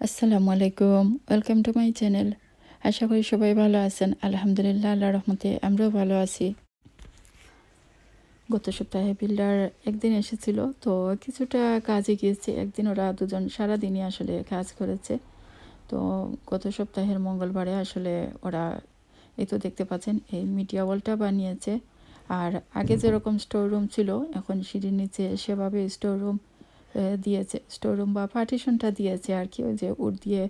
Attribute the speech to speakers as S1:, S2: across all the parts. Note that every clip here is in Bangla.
S1: আসসালামু আলাইকুম, ওয়েলকাম টু মাই চ্যানেল। আশা করি সবাই ভালো আছেন। আলহামদুলিল্লাহ, আল্লাহ রহমতে আমরাও ভালো আছি। গত সপ্তাহে বিল্ডার একদিন এসেছিল, তো কিছুটা কাজে গিয়েছে। একদিন ওরা দুজন সারাদিনই আসলে কাজ করেছে। তো গত সপ্তাহের মঙ্গলবারে আসলে ওরা এই তো দেখতে পাচ্ছেন, এই মিডিয়া ওয়ালটা বানিয়েছে। আর আগে যেরকম স্টোর রুম ছিল, এখন সিঁড়ির নিচে সেভাবে স্টোর রুম দিয়েছে। স্টোর রুম বা পার্টিশনটা দিয়েছে আর কি। ওই যে উড দিয়ে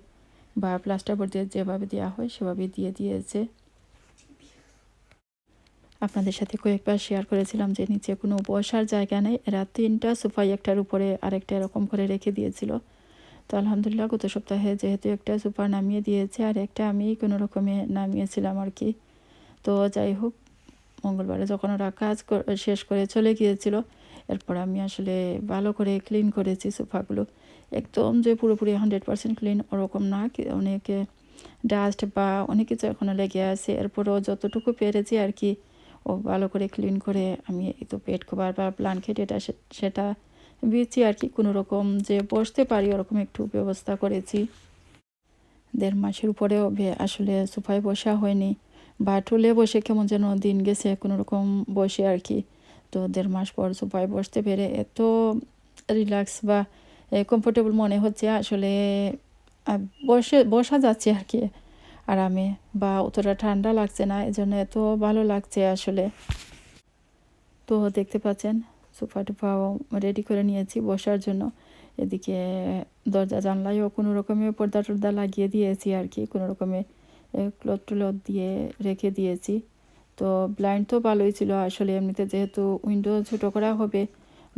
S1: বা প্লাস্টার বোর্ড দিয়ে যেভাবে দেওয়া হয় সেভাবে দিয়ে দিয়েছে। আপনাদের সাথে কয়েকবার শেয়ার করেছিলাম যে নিচে কোনো বসার জায়গা নেই। এরা তিনটা সোফাই একটার উপরে আরেকটা এরকম করে রেখে দিয়েছিল। তো আলহামদুলিল্লাহ গত সপ্তাহে যেহেতু একটা সোফা নামিয়ে দিয়েছে আর একটা আমি কোনো রকমে নামিয়েছিলাম আর কি। তো যাই হোক, মঙ্গলবারে যখন ওরা কাজ শেষ করে চলে গিয়েছিল এরপর আমি আসলে ভালো করে ক্লিন করেছি সোফাগুলো। একদম যে পুরোপুরি হান্ড্রেড পারসেন্ট ক্লিন ওরকম না অনেকে ডাস্ট বা অনেক কিছু এখনও লেগে আছে। এরপরও যতটুকু পেরেছি আর কি, ও ভালো করে ক্লিন করে আমি এই তো পেট কভার বা ব্লাঙ্কেট এটা সেটা বিয়েছি আর কি। কোনো রকম যে বসতে পারি ওরকম একটু ব্যবস্থা করেছি। দেড় মাসের উপরেও আসলে সোফায় বসা হয়নি বা টুলে বসে কেমন যেন দিন গেছে, কোনো রকম বসে আর কি। তো দেড় মাস পর সোফায় বসতে পেরে এত রিল্যাক্স বা কমফোর্টেবল মনে হচ্ছে আসলে বসে, বসা যাচ্ছে আর কি আরামে বা অতটা ঠান্ডা লাগছে না, এজন্য এত ভালো লাগছে আসলে। তো দেখতে পাচ্ছেন, সোফা টোফাও রেডি করে নিয়েছি বসার জন্য। এদিকে দরজা জানলায়ও কোনো রকমের পর্দা টর্দা লাগিয়ে দিয়েছি আর কি, কোনো রকমে ক্লথ টুলথ দিয়ে রেখে দিয়েছি। তো ব্লাইন্ড তো ভালোই ছিল। আসলে এমনিতে যেহেতু উইন্ডো ছোটো করা হবে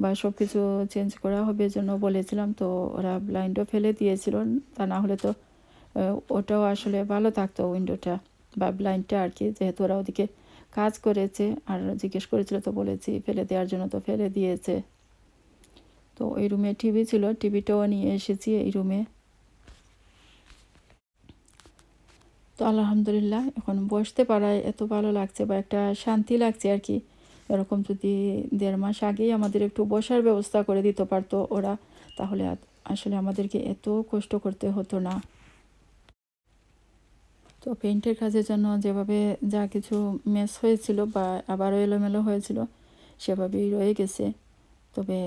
S1: বা সব কিছু চেঞ্জ করা হবে জন্য বলেছিলাম, তো ওরা ব্লাইন্ডও ফেলে দিয়েছিল। তা না হলে তো ওটাও আসলে ভালো থাকতো উইন্ডোটা বা ব্লাইন্ডটা আর কি। যেহেতু ওরা ওদিকে কাজ করেছে আর জিজ্ঞেস করেছিল তো বলেছি ফেলে দেওয়ার জন্য তো ফেলে দিয়েছে। তো এই রুমে টিভি ছিল টিভিটাও নিয়ে এসেছি এই রুমে তো আলহামদুলিল্লাহ, এখন বসতে পারায় এত ভালো লাগছে বা একটা শান্তি লাগছে আর কি। এরকম যদি দেড় মাস আগেই আমাদের একটু বসার ব্যবস্থা করে দিতে পারতো ওরা, তাহলে আসলে আমাদেরকে এত কষ্ট করতে হতো না। তো পেন্টের কাজের জন্য যেভাবে যা কিছু মেস হয়েছিল বা আবারও এলোমেলো হয়েছিল, সেভাবেই রয়ে গেছে। তবে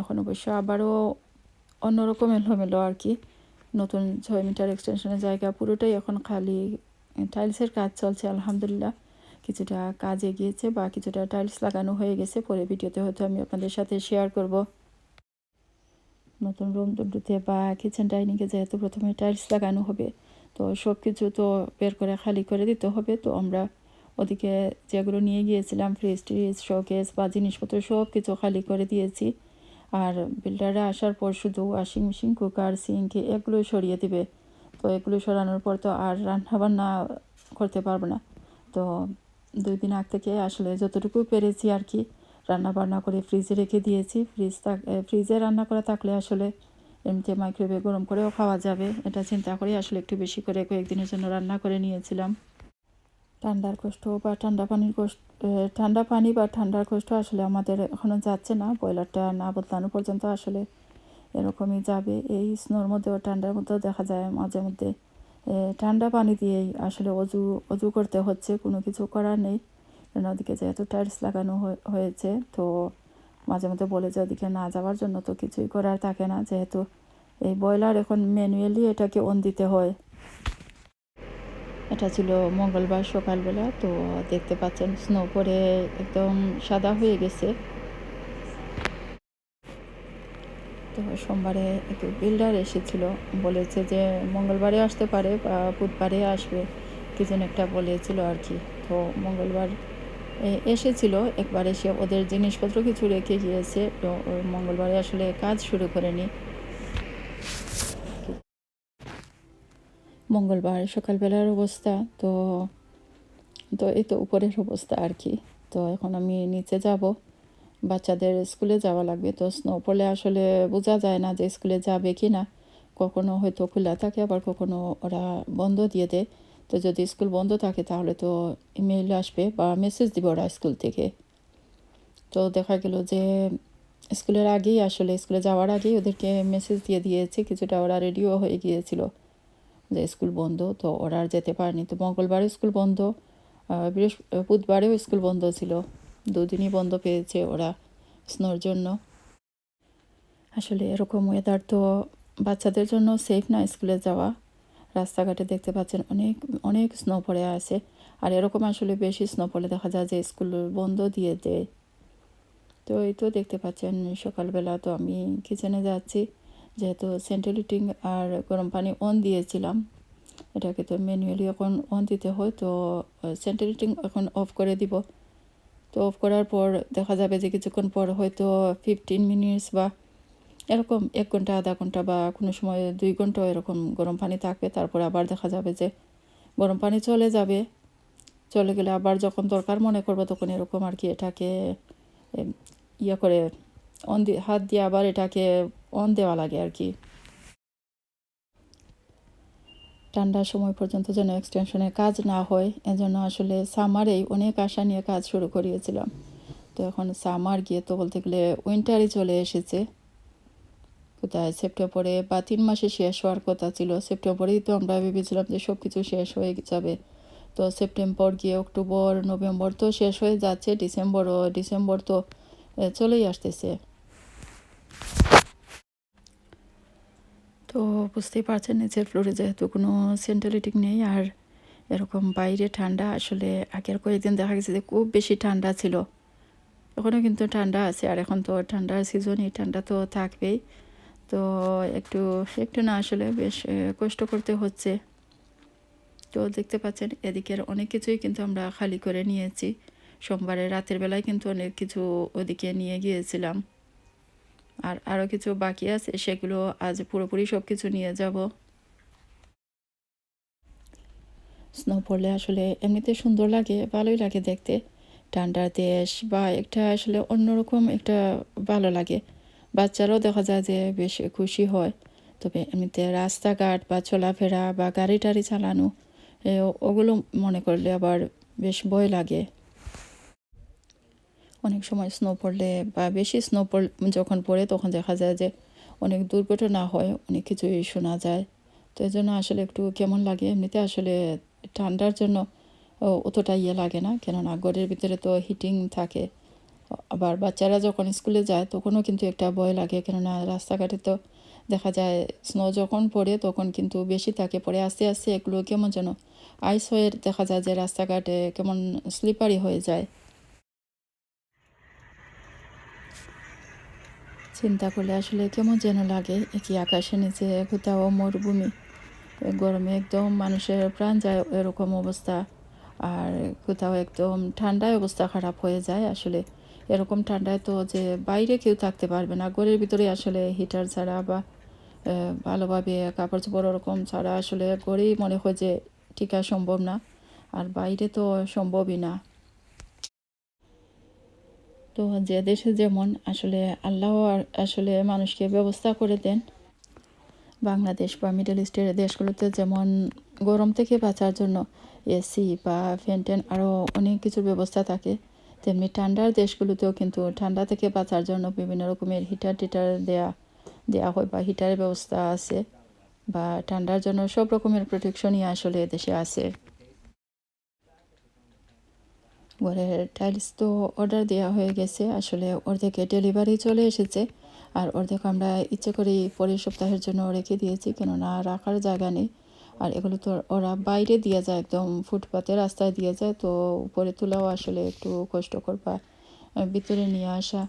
S1: এখন অবশ্য আবারও অন্যরকম এলোমেলো আর কি। নতুন ছয় মিটার এক্সটেনশনের জায়গা পুরোটাই এখন খালি টাইলসের কাজ চলছে, আলহামদুলিল্লাহ। কিছুটা কাজ এগিয়েছে বা কিছুটা টাইলস লাগানো হয়ে গেছে, পরে ভিডিওতে হয়তো আমি আপনাদের সাথে শেয়ার করব। নতুন রুম দুটোতে বা কিচেন ডাইনিংয়ে যেহেতু প্রথমে টাইলস লাগানো হবে, তো সব কিছু তো বের করে খালি করে দিতে হবে। তো আমরা ওদিকে যেগুলো নিয়ে গিয়েছিলাম ফ্রিজ ট্রিজ শোকেস বা জিনিসপত্র সব কিছু খালি করে দিয়েছি। আর বিল্ডারে আসার পর শুধু ওয়াশিং মেশিন, কুকার, সিঙ্ক এগুলো সরিয়ে দিবে। তো এগুলো সরানোর পর তো আর রান্না বান্না করতে পারব না। তো দুই দিন আগ থেকে আসলে যতটুকু পেরেছি আর কি রান্না বান্না করে ফ্রিজে রেখে দিয়েছি। ফ্রিজ থাক ফ্রিজে রান্না করা থাকলে আসলে এমনিতে মাইক্রোওয়েভে গরম করেও খাওয়া যাবে। এটা চিন্তা করে আসলে একটু বেশি করে কয়েকদিনের জন্য রান্না করে নিয়েছিলাম। ঠান্ডার কষ্ট বা ঠান্ডা পানির কষ্ট ঠান্ডা পানি বা ঠান্ডার কষ্ট আসলে আমাদের এখনও যাচ্ছে না। বয়লারটা না বদলানো পর্যন্ত আসলে এরকমই যাবে। এই স্নোর মধ্যেও ঠান্ডার মধ্যেও দেখা যায় মাঝে মধ্যে ঠান্ডা পানি দিয়েই আসলে অজু অজু করতে হচ্ছে, কোনো কিছু করার নেই। কারণ ওদিকে যেহেতু টাইলস লাগানো হয়েছে, তো মাঝে মধ্যে বলে যে ওদিকে না যাওয়ার জন্য তো কিছুই করার থাকে না। যেহেতু এই ব্রয়লার এখন ম্যানুয়ালি এটাকে অন দিতে হয়। এটা ছিল মঙ্গলবার সকালবেলা, তো দেখতে পাচ্ছেন স্নো পরে একদম সাদা হয়ে গেছে। তো সোমবারে একটু বিল্ডার এসেছিল, বলেছে যে মঙ্গলবারে আসতে পারে বা বুধবারে আসবে, কি যেন একটা বলেছিল আর কি। তো মঙ্গলবার এসেছিল, একবার এসে ওদের জিনিসপত্র কিছু রেখে গিয়েছে, তো মঙ্গলবারে আসলে কাজ শুরু করেনি। মঙ্গলবার, সকালবেলার অবস্থা, তো তো এই তো উপরের অবস্থা আর কি। তো এখন আমি নিচে যাব। বাচ্চাদের স্কুলে যাওয়া লাগবে। তো স্নো পড়লে আসলে বোঝা যায় না যে স্কুলে যাবে কি না কখনো হয়তো খোলা থাকে, আবার কখনো ওরা বন্ধ দিয়ে দেয়। তো যদি স্কুল বন্ধ থাকে তাহলে তো ইমেইল আসবে বা মেসেজ দিবে ওরা স্কুল থেকে। তো দেখা গেল যে স্কুলের আগেই, আসলে স্কুলে যাওয়ার আগেই ওদেরকে মেসেজ দিয়ে দিয়েছে। কিছুটা ওরা রেডিও হয়ে গিয়েছিল। যে স্কুল বন্ধ, তো ওরা আর যেতে পারেনি। তো মঙ্গলবারও স্কুল বন্ধ বৃহস্প, বুধবারেও স্কুল বন্ধ ছিল। দুদিনই বন্ধ পেয়েছে ওরা স্নোর জন্য। আসলে এরকম ওয়েদার তো বাচ্চাদের জন্য সেফ না স্কুলে যাওয়া। রাস্তাঘাটে দেখতে পাচ্ছেন অনেক অনেক স্নো পড়ে আছে। আর এরকম আসলে বেশি স্নো পড়লে দেখা যায় যে স্কুল বন্ধ দিয়ে দেয়। তো এই তো দেখতে পাচ্ছেন সকালবেলা তো আমি কিচেনে যাচ্ছি। যেহেতু সেন্ট্রাল হিটিং আর গরম পানি অন দিয়েছিলাম, এটাকে তো ম্যানুয়ালি এখন অন দিতে হয়, তো সেন্ট্রাল হিটিং এখন অফ করে দিব। তো অফ করার পর দেখা যাবে যে কিছুক্ষণ পর হয়তো ফিফটিন মিনিটস বা এরকম এক ঘণ্টা, আধা ঘণ্টা বা কোনো সময় দুই ঘণ্টা এরকম গরম পানি থাকবে। তারপর আবার দেখা যাবে যে গরম পানি চলে যাবে। চলে গেলে আবার যখন দরকার মনে করব তখন এরকম আর কি এটাকে ইয়ে করে অন দিয়ে হাত দিয়ে আবার এটাকে অন দেওয়া লাগে আর কি। ঠান্ডার সময় পর্যন্ত যেন এক্সটেনশনের কাজ না হয়, এজন্য আসলে সামারেই অনেক আশা নিয়ে কাজ শুরু করিয়েছিলাম। তো এখন সামার গিয়ে তো বলতে গেলে উইন্টারই চলে এসেছে। কোথায়? সেপ্টেম্বরে বা তিন মাসে শেষ হওয়ার কথা ছিল। সেপ্টেম্বরেই তো আমরা ভেবেছিলাম যে সব কিছু শেষ হয়ে যাবে। তো সেপ্টেম্বর গিয়ে অক্টোবর নভেম্বর তো শেষ হয়ে যাচ্ছে ডিসেম্বরও ডিসেম্বর তো চলেই আসতেছে। তো বুঝতেই পারছেন, নিচের ফ্লোরে যেহেতু কোনো সেন্টালিটিক নেই আর এরকম বাইরে ঠান্ডা, আসলে আগের কয়েকদিন দেখা গেছে যে খুব বেশি ঠান্ডা ছিল। এখনও কিন্তু ঠান্ডা আছে আর এখন তো ঠান্ডার সিজনই ঠান্ডা তো থাকবেই। তো একটু একটু না আসলে বেশ কষ্ট করতে হচ্ছে। তো দেখতে পাচ্ছেন এদিকের অনেক কিছুই কিন্তু আমরা খালি করে নিয়েছি। সোমবারে রাতের বেলায় কিন্তু অনেক কিছু ওদিকে নিয়ে গিয়েছিলাম। আর আরও কিছু বাকি আছে, সেগুলো আজ পুরোপুরি সব কিছু নিয়ে যাব। স্নো পড়লে আসলে এমনিতে সুন্দর লাগে, ভালোই লাগে দেখতে। ঠান্ডার দেশ বা একটা আসলে অন্যরকম একটা ভালো লাগে। বাচ্চারাও দেখা যায় যে বেশ খুশি হয়। তবে এমনিতে রাস্তাঘাট বা চলাফেরা বা গাড়ি টাড়ি চালানো ওগুলো মনে করলে আবার বেশ ভয় লাগে। অনেক সময় স্নো পড়লে বা বেশি স্নো পড়, যখন পড়ে তখন দেখা যায় যে অনেক দুর্ঘটনা হয়, অনেক কিছুই শোনা যায়। তো এই জন্য আসলে একটু কেমন লাগে? এমনিতে আসলে ঠান্ডার জন্য অতটা ইয়ে লাগে না। কেননা ঘরের ভিতরে তো হিটিং থাকে। আবার বাচ্চারা যখন স্কুলে যায় তখনও কিন্তু একটা ভয় লাগে। কেননা রাস্তাঘাটে তো দেখা যায় স্নো যখন পড়ে তখন কিন্তু বেশি থাকে। পরে আস্তে আস্তে এগুলো কেমন যেন আইস হয়ে দেখা যায় যে রাস্তাঘাটে কেমন স্লিপারি হয়ে যায়। চিন্তা করলে আসলে কেমন যেন লাগে, একই আকাশে নিচে কোথাও মরুভূমি। গরমে একদম মানুষের প্রাণ যায় এরকম অবস্থা। আর কোথাও একদম ঠান্ডায় অবস্থা খারাপ হয়ে যায় আসলে। এরকম ঠান্ডায় তো যে বাইরে কেউ থাকতে পারবে না, ঘরের ভিতরে আসলে হিটার ছাড়া বা ভালোভাবে কাপড় চোপড় ওরকম ছাড়া আসলে ঘরেই মনে হয় যে টিকা সম্ভব না। আর বাইরে তো সম্ভবই না। তো যে দেশে যেমন আসলে আল্লাহ আসলে মানুষকে ব্যবস্থা করে দেন, বাংলাদেশ বা মিডল ইস্টের দেশগুলোতে যেমন গরম থেকে বাঁচার জন্য এসি বা ফ্যান টেন আরও অনেক কিছুর ব্যবস্থা থাকে, তেমনি ঠান্ডার দেশগুলোতেও কিন্তু ঠান্ডা থেকে বাঁচার জন্য বিভিন্ন রকমের হিটার টিটার দেয়া দেওয়া হয় বা হিটারের ব্যবস্থা আছে বা ঠান্ডার জন্য সব রকমের প্রোটেকশনই আসলে দেশে আছে। ঘরের টাইলস তো অর্ডার দেওয়া হয়ে গেছে। আসলে অর্ধেকে ডেলিভারি চলে এসেছে। আর অর্ধেক আমরা ইচ্ছে করেই পরের সপ্তাহের জন্য রেখে দিয়েছি, কেননা রাখার জায়গা নেই। আর এগুলো তো ওরা বাইরে দিয়ে যায়, একদম ফুটপাতে রাস্তায় দিয়ে যায়। তো উপরে তোলাও আসলে একটু কষ্টকর বা ভিতরে নিয়ে আসা।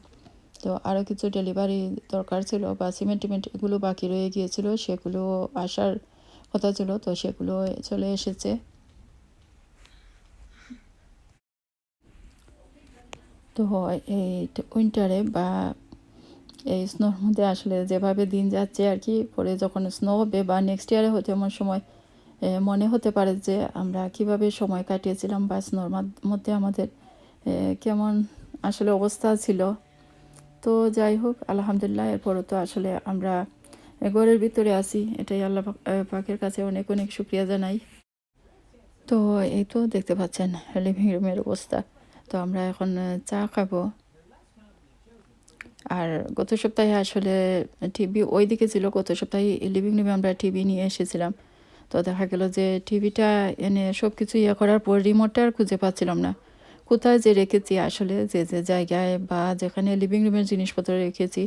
S1: তো আরও কিছু ডেলিভারি দরকার ছিল বা সিমেন্ট টিমেন্ট এগুলো বাকি রয়ে গিয়েছিল, সেগুলো আসার কথা ছিল। তো সেগুলো চলে এসেছে। তো এই উইন্টারে বা এই স্নোর মধ্যে আসলে যেভাবে দিন যাচ্ছে আর কি, পরে যখন স্নো হবে বা নেক্সট ইয়ারে হতে এমন সময় মনে হতে পারে যে আমরা কীভাবে সময় কাটিয়েছিলাম বা স্নোর মধ্যে আমাদের কেমন আসলে অবস্থা ছিল। তো যাই হোক, আলহামদুলিল্লাহ এরপরও তো আসলে আমরা ঘরের ভিতরে আছি, এটাই আল্লাহ পাকের কাছে অনেক অনেক শুক্রিয়া জানাই। তো এই তো দেখতে পাচ্ছেন লিভিং রুমের অবস্থা। তো আমরা এখন চা খাব। আর গত সপ্তাহে আসলে টিভি ওই দিকে ছিল, গত সপ্তাহে লিভিং রুমে আমরা টিভি নিয়ে এসেছিলাম। তো দেখা গেল যে টিভিটা এনে সব কিছু ইয়ে করার পর রিমোটটা আর খুঁজে পাচ্ছিলাম না। কোথায় যে রেখেছি আসলে, যে যে জায়গায় বা যেখানে লিভিং রুমের জিনিসপত্র রেখেছি,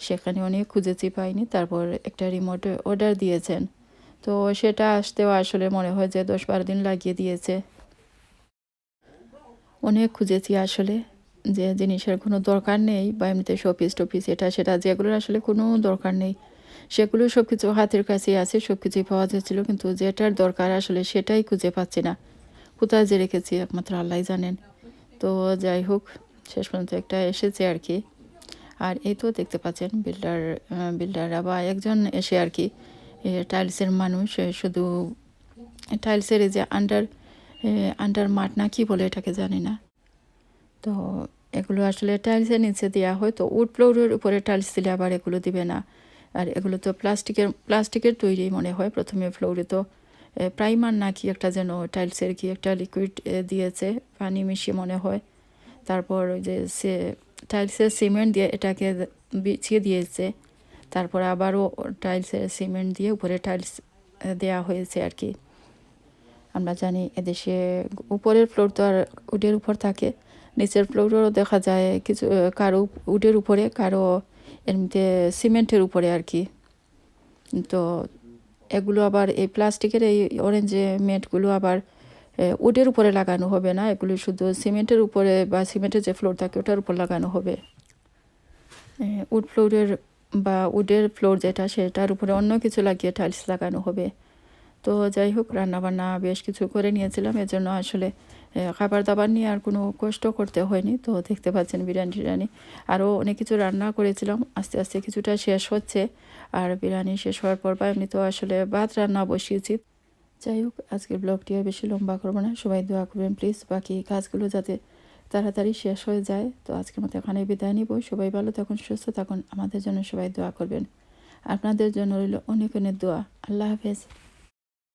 S1: সেখানে অনেক খুঁজেছি পাইনি। তারপর একটা রিমোট অর্ডার দিয়েছেন। তো সেটা আসতেও আসলে মনে হয় যে দশ বারো দিন লাগিয়ে দিয়েছে। অনেক খুঁজেছি আসলে যে জিনিসের কোনো দরকার নেই বা এমনিতে শোপিস টোপিস এটা সেটা যেগুলোর আসলে কোনো দরকার নেই। সেগুলো সব কিছু হাতের কাছেই আছে সব কিছুই পাওয়া যাচ্ছিল কিন্তু যেটার দরকার আসলে সেটাই খুঁজে পাচ্ছি না। কোথায় যে রেখেছি একমাত্র আল্লাহ জানেন। তো যাই হোক, শেষ পর্যন্ত একটা এসেছে আর কি। আর এই তো দেখতে পাচ্ছেন বিল্ডার বিল্ডাররা বা একজন এসে আর কি টাইলসের মানুষ শুধু টাইলসের যে আন্ডার আন্ডার মাঠ না কি বলে এটাকে জানি না। তো এগুলো আসলে টাইলসের নিচে দেওয়া হয়, তো উড ফ্লোরের উপরে টাইলস দিলে আবার এগুলো দিবে না। আর এগুলো তো প্লাস্টিকের প্লাস্টিকের তৈরি মনে হয় প্রথমে ফ্লোরে তো প্রাইমার না কি একটা যেন টাইলসের কি একটা লিকুইড দিয়েছে, পানি মিশিয়ে মনে হয়। তারপর ওই যে সে টাইলসের সিমেন্ট দিয়ে এটাকে বিছিয়ে দিয়েছে। তারপর আবারও টাইলসের সিমেন্ট দিয়ে উপরে টাইলস দেওয়া হয়েছে আর কি। আমরা জানি এদেশে উপরের ফ্লোর তো আর উডের উপর থাকে, নিচের ফ্লোরও দেখা যায় কিছু কারও উডের উপরে, কারও এমনিতে সিমেন্টের উপরে আর কি। তো এগুলো আবার এই প্লাস্টিকের এই অরেঞ্জে মেটগুলো আবার উডের উপরে লাগানো হবে না, এগুলো শুধু সিমেন্টের উপরে বা সিমেন্টের যে ফ্লোর থাকে ওটার উপর লাগানো হবে। উড ফ্লোরের বা উডের ফ্লোর যেটা, সেটার উপরে অন্য কিছু লাগিয়ে টাইলস লাগানো হবে। তো যাই হোক, রান্নাবান্না বেশ কিছু করে নিয়েছিলাম। এজন্য আসলে খাবার দাবার নিয়ে আর কোনো কষ্ট করতে হয়নি। তো দেখতে পাচ্ছেন বিরিয়ানি টিরিয়ানি। আরও অনেক কিছু রান্না করেছিলাম। আস্তে আস্তে কিছুটা শেষ হচ্ছে। আর বিরিয়ানি শেষ হওয়ার পর বা এমনি তো আসলে ভাত রান্না বসিয়েছি। যাই হোক, আজকের ব্লগটি আর বেশি লম্বা করব না। সবাই দোয়া করবেন প্লিজ। বাকি কাজগুলো যাতে তাড়াতাড়ি শেষ হয়ে যায়। তো আজকের মতো এখানে বিদায় নিব। সবাই ভালো থাকুন, সুস্থ থাকুন। আমাদের জন্য সবাই দোয়া করবেন। আপনাদের জন্য রইল অনেক অনেক দোয়া। আল্লাহ হাফেজ।